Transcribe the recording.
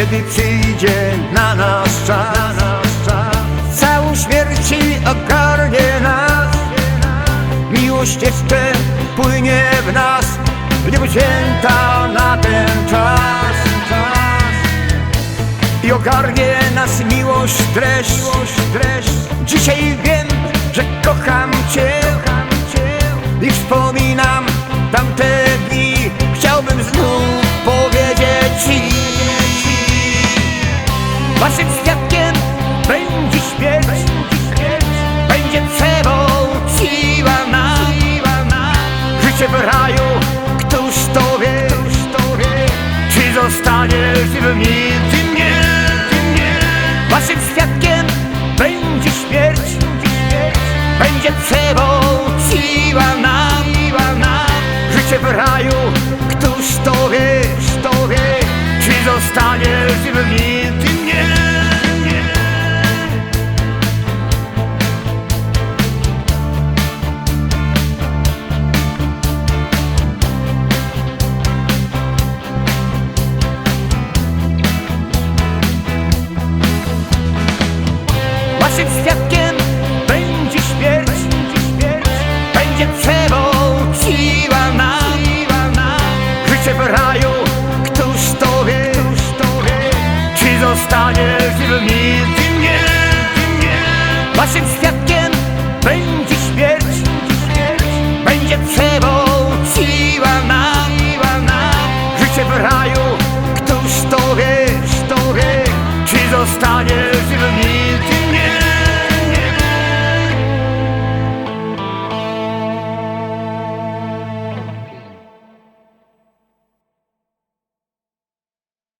kiedy przyjdzie na nas czas. Całą śmierci ogarnie nas. Miłość jeszcze płynie w nas Wycięta na ten czas. I ogarnie nas miłość dreszcz Dzisiaj wiem, że kocham Cię. I wspominam Życie w raju, któż to wie Czy zostaniesz w nim, czy nie Waszym świadkiem będzie Waszym świadkiem. Będzie śmierć Będzie przewróciła nam. Życie w raju, któż to wie? Czy zostaniesz w nim, czy nie? Waszym świadkiem będzie śmierć Będzie przewróciła nam. Życie w raju, któż to wie? Czy zostaniesz